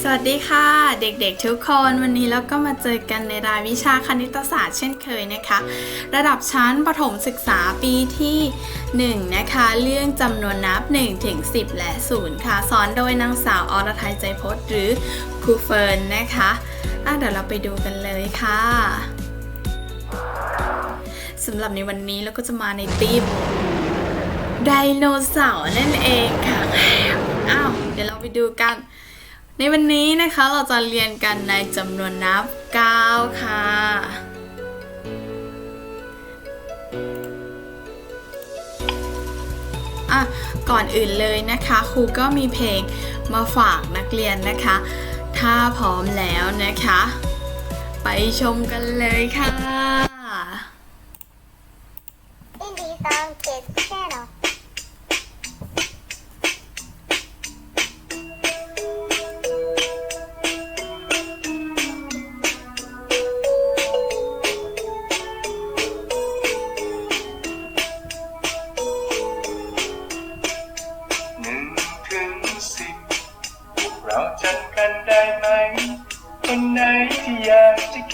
สวัสดีค่ะ เด็กๆทุกคนวันนี้เราก็มาเจอกันในรายวิชาคณิตศาสตร์เช่นเคยนะคะ ระดับชั้นประถมศึกษาปีที่ 1 นะคะ เรื่องจำนวนนับ1ถึง10 และ 0 ค่ะ สอนโดยนางสาวอรทัยใจพจน์หรือครูเฟิร์นนะคะะเดี๋ยวเราไปดูกันเลยค่ะสำหรับในวันนี้เราก็จะมาในทีมไดโนเสาร์นั่นเองค่ะอ้าวเดี๋ยวเราไปดูกัน ในวันนี้นะคะเราจะเรียนกันในจำนวนนับ 9ค่ะอะ ก่อนอื่นเลยนะคะครูก็มีเพลงมาฝากนักเรียนนะคะ ถ้าพร้อมแล้วนะคะ ไปชมกันเลยค่ะ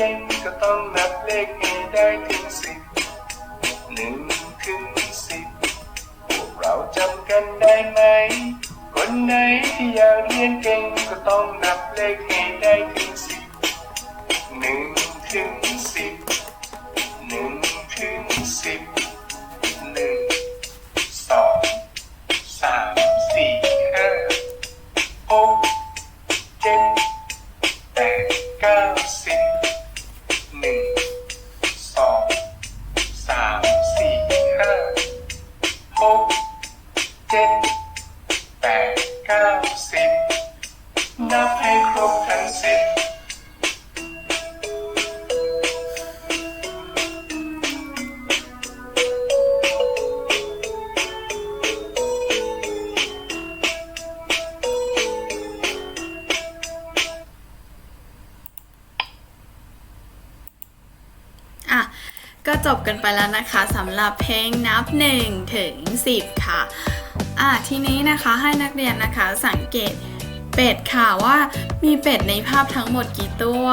เก่งก็ต้องนับเลขให้ได้ถึงสิบหนึ่งถึงสิบพวกเราจำกันได้ไหม คนไหนที่อยากเรียนเก่งก็ต้องนับเลขให้ได้ถึงสิบหนึ่งถึงสิบหนึ่งถึงสิบหนึ่งสองสามสี่ห้าหกเจ็ด ก็จบกันไปแล้วนะคะสำหรับเพลงนับ 1 ถึง 10 ค่ะ อะทีนี้นะคะให้นักเรียนนะคะสังเกตเป็ดค่ะว่ามีเป็ดในภาพทั้งหมดกี่ตัว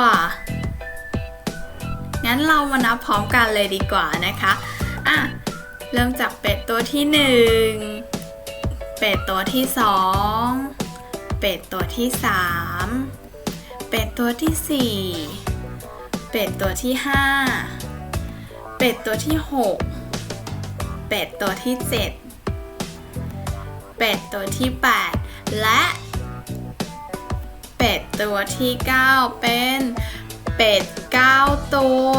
งั้นเรามานับพร้อมกันเลยดีกว่านะคะ อะ เริ่มจากเป็ดตัวที่ 1 เป็ดตัวที่ 2 เป็ดตัวที่ 3 เป็ดตัวที่ 4 เป็ดตัวที่ 5 เป็ดตัวที่6เป็ดตัวที่7เป็ดตัวที่8และเป็ดตัวที่9เป็นเป็ด9ตัว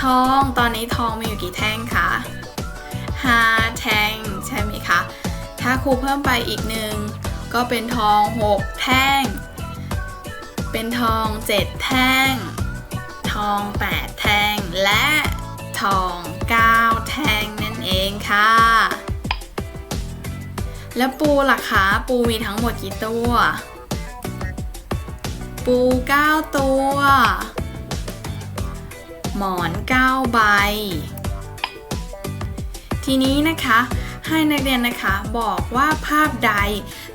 ทองตอนนี้ทองมีอยู่กี่แท่งคะ5แท่งใช่ไหมคะ ถ้าครูเพิ่มไปอีกหนึ่งก็เป็นทอง6แท่ง เป็นทอง7แท่ง อง 8 แท่ง และทอง 9 แท่งนั่นเองค่ะ แล้วปูล่ะคะ ปูมีทั้งหมดกี่ตัว ปู 9 ตัว หมอน 9 ใบ ทีนี้นะคะให้นักเรียนนะคะบอกว่าภาพใด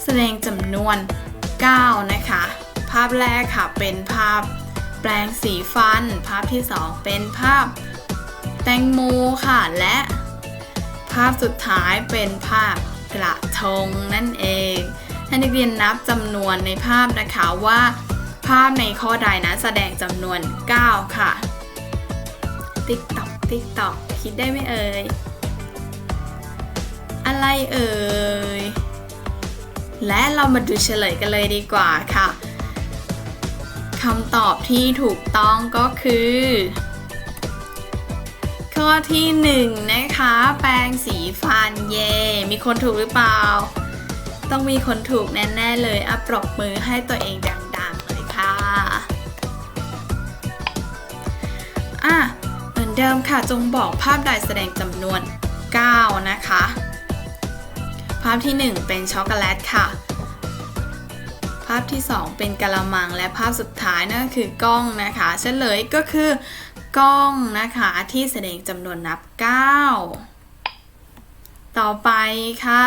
แสดงจำนวน 9 นะคะ ภาพแรกค่ะเป็นภาพ แปลงสีฟัน ภาพที่ 2 เป็นภาพแตงโมค่ะ และ ภาพสุดท้ายเป็นภาพกระทงนั่นเองให้นักเรียนนับจำนวนในภาพนะคะว่า ภาพในข้อใดนะแสดงจำนวน 9 ค่ะ ติ๊กตอกติ๊กตอกคิดได้ไหมเอ่ย อะไรเอ่ย และเรามาดูเฉลยกันเลยดีกว่าค่ะ คำตอบที่ถูกต้องก็คือ ข้อที่หนึ่งนะคะ แปรงสีฟันเย่มีคนถูกหรือเปล่า ต้องมีคนถูกแน่ ๆ เลยอะปรบมือให้ตัวเองดัง ๆ เลยค่ะอะเหมือนเดิมค่ะจงบอกภาพใดแสดงจำนวน 9 นะคะ ภาพที่ 1 เป็นช็อกโกแลตค่ะาพที่ 2 เป็นกะละมังและภาพสุดท้ายนั่นคือกล้องนะคะเฉลยก็คือกล้องนะคะที่แสดงจำนวนนับ 9 ต่อไปค่ะ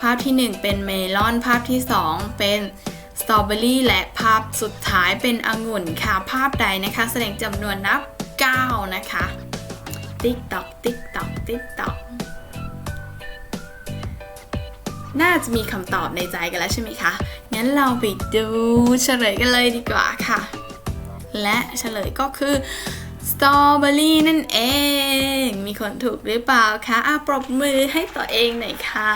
ภาพที่ 1 เป็นเมลอน ภาพที่ 2 เป็นสตรอเบอรี่และภาพสุดท้ายเป็นองุ่นค่ะ ภาพใดนะคะ แสดงจำนวนนับ 9 นะคะ ติ๊กตอกติ๊กตอกติ๊กตอก น่าจะมีคำตอบในใจกันแล้วใช่ไหมคะ งั้นเราไปดูเฉลยกันเลยดีกว่าค่ะ และเฉลยก็คือสตรอเบอรี่นั่นเอง มีคนถูกหรือเปล่าคะอะปรบมือให้ตัวเองหน่อยค่ะ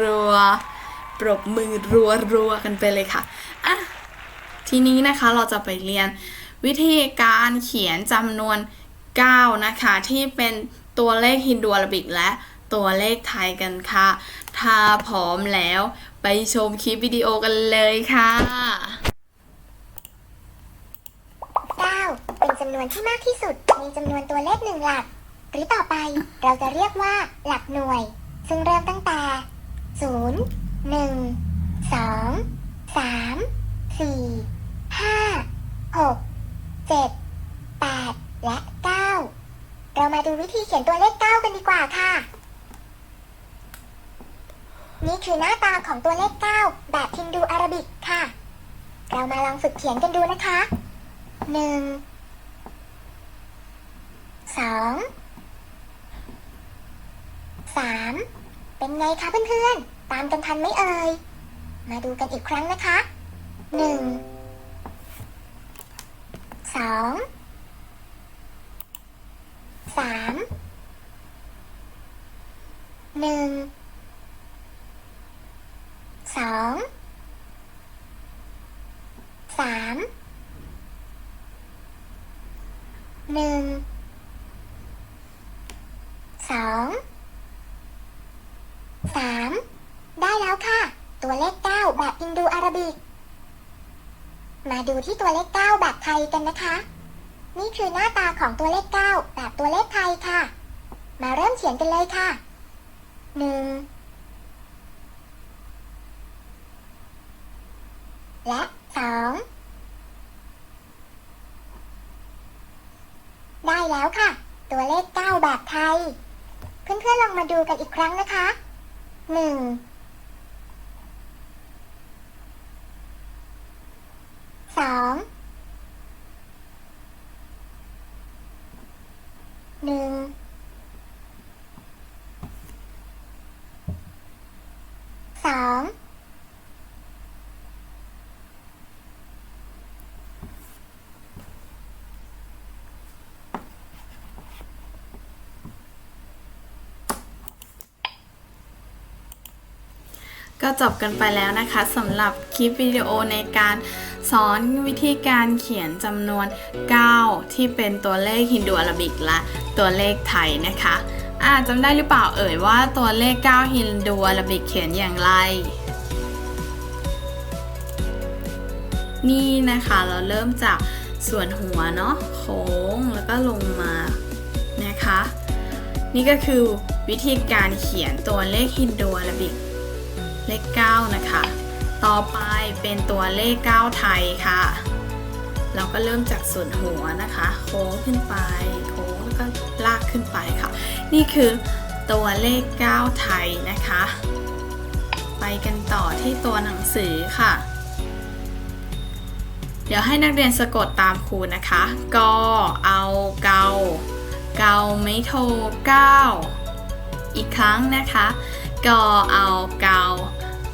รัวๆปรบมือรัวๆกันไปเลยค่ะอะทีนี้นะคะเราจะไปเรียนวิธีการเขียนจำนวน 9 นะคะ ที่เป็นตัวเลขฮินดูอาราบิกและตัวเลขไทยกันค่ะ ถ้าพร้อมแล้วไปชมคลิปวิดีโอกันเลยค่ะ9เป็นจำนวนที่มากที่สุด มีจำนวนตัวเลขหนึ่งหลัก หรือต่อไปเราจะเรียกว่าหลักหน่วย ซึ่งเริ่มตั้งแต่ 0 1 2 3 4 5 6 7 8 และ 9 เรามาดูวิธีเขียนตัวเลข 9 กันดีกว่าค่ะ นี่คือหน้าตาของตัวเลข 9 แบบฮินดูอารบิกค่ะ เรามาลองฝึกเขียนกันดูนะคะหนึ่งสองสามเป็นไงคะเพื่อนๆ ตามกันทันไหมเอ่ย มาดูกันอีกครั้งนะคะหนึ่งสอง สองสามหนึ่งสองสามได้แล้วค่ะ ตัวเลขเก้าแบบอินโดอาราบิก มาดูที่ตัวเลขเก้าแบบไทยกันนะคะ นี่คือหน้าตาของตัวเลขเก้าแบบตัวเลขไทยค่ะ มาเริ่มเขียนกันเลยค่ะหนึ่ง และสองได้แล้วค่ะ ตัวเลข 9 แบบไทย เพื่อนๆลองมาดูกันอีกครั้งนะคะ 1 2 1 2 ก็จบกันไปแล้วนะคะสำหรับคลิปวิดีโอในการสอนวิธีการเขียนจำนวน 9 ที่เป็นตัวเลขฮินดูอาราบิกและตัวเลขไทยนะคะอ่าจำได้หรือเปล่าเอ่ยว่าตัวเลข 9 ฮินดูอาราบิกเขียนอย่างไร นี่นะคะเราเริ่มจากส่วนหัวเนาะโค้งแล้วก็ลงมานะคะ นี่ก็คือวิธีการเขียนตัวเลขฮินดูอาราบิก เลข 9 นะคะ ต่อไปเป็นตัวเลข 9 ไทยค่ะ เราก็เริ่มจากส่วนหัวนะคะ โค้งขึ้นไป โค้งแล้วก็ลากขึ้นไปค่ะ นี่คือตัวเลข 9 ไทยนะคะ ไปกันต่อที่ตัวหนังสือค่ะ เดี๋ยวให้นักเรียนสะกดตามครูนะคะ กอเอาเกา เกาไม่โทเก้าอีกครั้งนะคะ กอเอาเกา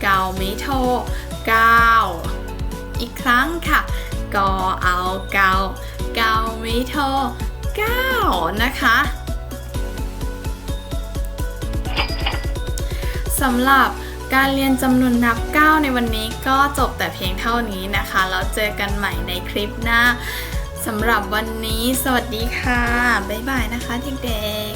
เกาไม่โทเก้าอีกครั้งค่ะกอเอาเกาเกาไม่โทเก้านะคะสำหรับการเรียนจำนวนนับ 9 ในวันนี้ก็จบแต่เพียงเท่านี้นะคะ แล้วเจอกันใหม่ในคลิปหน้าสำหรับวันนี้ สวัสดีค่ะ บ๊ายบายนะคะเด็กๆ